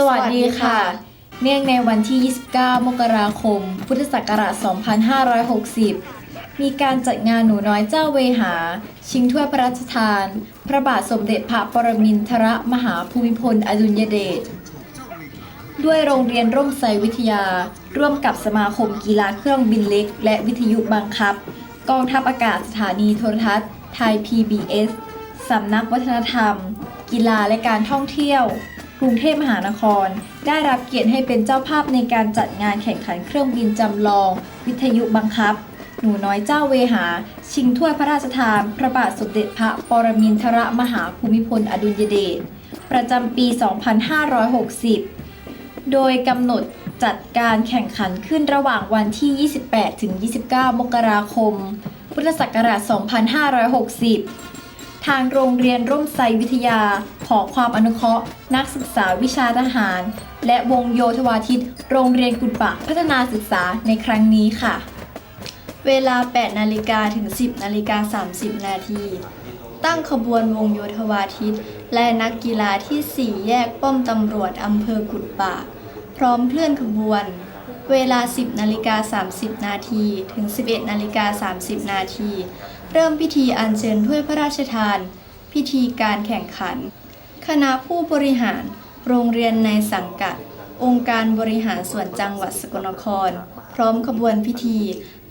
สวัสดีค่ะ เนื่องในวันที่ 29 มกราคม พุทธศักราช 2560 มีการจัดงานหนูน้อยเจ้าเวหา ชิงถ้วยพระราชทาน พระบาทสมเด็จพระปรมินทรมหาภูมิพลอดุลยเดช ด้วยโรงเรียนร่มไทรวิทยา ร่วมกับสมาคมกีฬาเครื่องบินเล็ก และวิทยุบังคับ กองทัพอากาศสถานีโทรทัศน์ไทย PBS สำนักวัฒนธรรม กีฬาและการท่องเที่ยว กรุงเทพมหานคร ได้รับเกียรติให้เป็นเจ้าภาพในการจัดงานแข่งขันเครื่องบินจำลอง วิทยุบังคับ หนูน้อยเจ้าเวหา ชิงถ้วยพระราชทาน พระบาทสมเด็จพระปรมินทรมหาภูมิพลอดุลยเดชประจำปี 2560 โดยกำหนดจัดการแข่งขันขึ้นระหว่างวันที่ 28-29 มกราคม พุทธศักราช 2560 ทางโรงเรียนร่มไทรวิทยา ขอความอนุเคราะห์ นักศึกษาวิชาทหาร และวงโยธวาทิต โรงเรียนกุดปากพัฒนาศึกษาในครั้งนี้ค่ะ เวลา 8 นาฬิกาถึง 10 นาฬิกา 30 นาที ตั้งขบวนวงโยธวาทิต และนักกีฬาที่ 4 แยกป้อมตำรวจอำเภอกุดป่ากพร้อมเคลื่อนขบวน เวลา 10 นาฬิกา 30 นาที ถึง 11 นาฬิกา 30 นาที เริ่มพิธีอัญเชิญถ้วยพระราชทาน พิธีการแข่งขัน คณะผู้บริหาร โรงเรียนในสังกัด องค์การบริหารส่วนจังหวัดสกลนคร พร้อมขบวนพิธี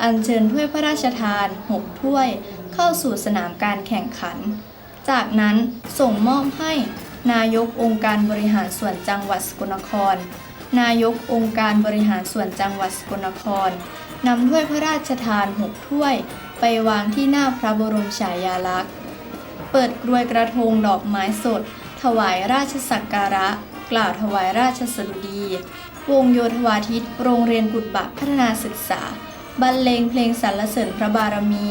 อัญเชิญถ้วยพระราชทาน 6 ถ้วย เข้าสู่สนามการแข่งขัน จากนั้นส่งมอบให้ นายกองค์การบริหารส่วนจังหวัดสกลนคร นายกองค์การบริหารส่วนจังหวัดสกลนครนำถ้วยพระราชทาน 6 ถ้วย ไปวางที่หน้าพระบรมฉายาลักษณ์ เปิดกรวยกระทงดอกไม้สด ถวายราชสักการะ กล่าวถวายราชสดุดี วงโยธวาทิต โรงเรียนกุดบะพัฒนาศึกษา บรรเลงเพลงสรรเสริญพระบารมี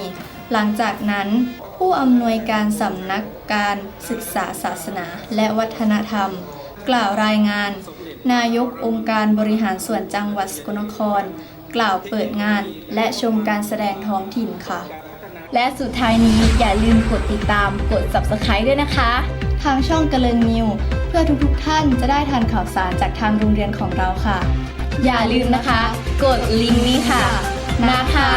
หลังจากนั้นผู้อำนวยการสำนักการศึกษาศาสนาและวัฒนธรรม กล่าวรายงาน นายกองค์การบริหารส่วนจังหวัดสกลนคร กล่าวเปิดงาน และชมการแสดงท้องถิ่นค่ะ และสุดท้ายนี้อย่าลืมกดติดตามกด subscribe ด้วยนะคะ ทางช่องกระเลิงนิว เพื่อทุกๆท่านจะได้ทันข่าวสารจากทางโรงเรียนของเราค่ะ อย่าลืมนะคะ กดลิงก์นี้ค่ะ นะคะ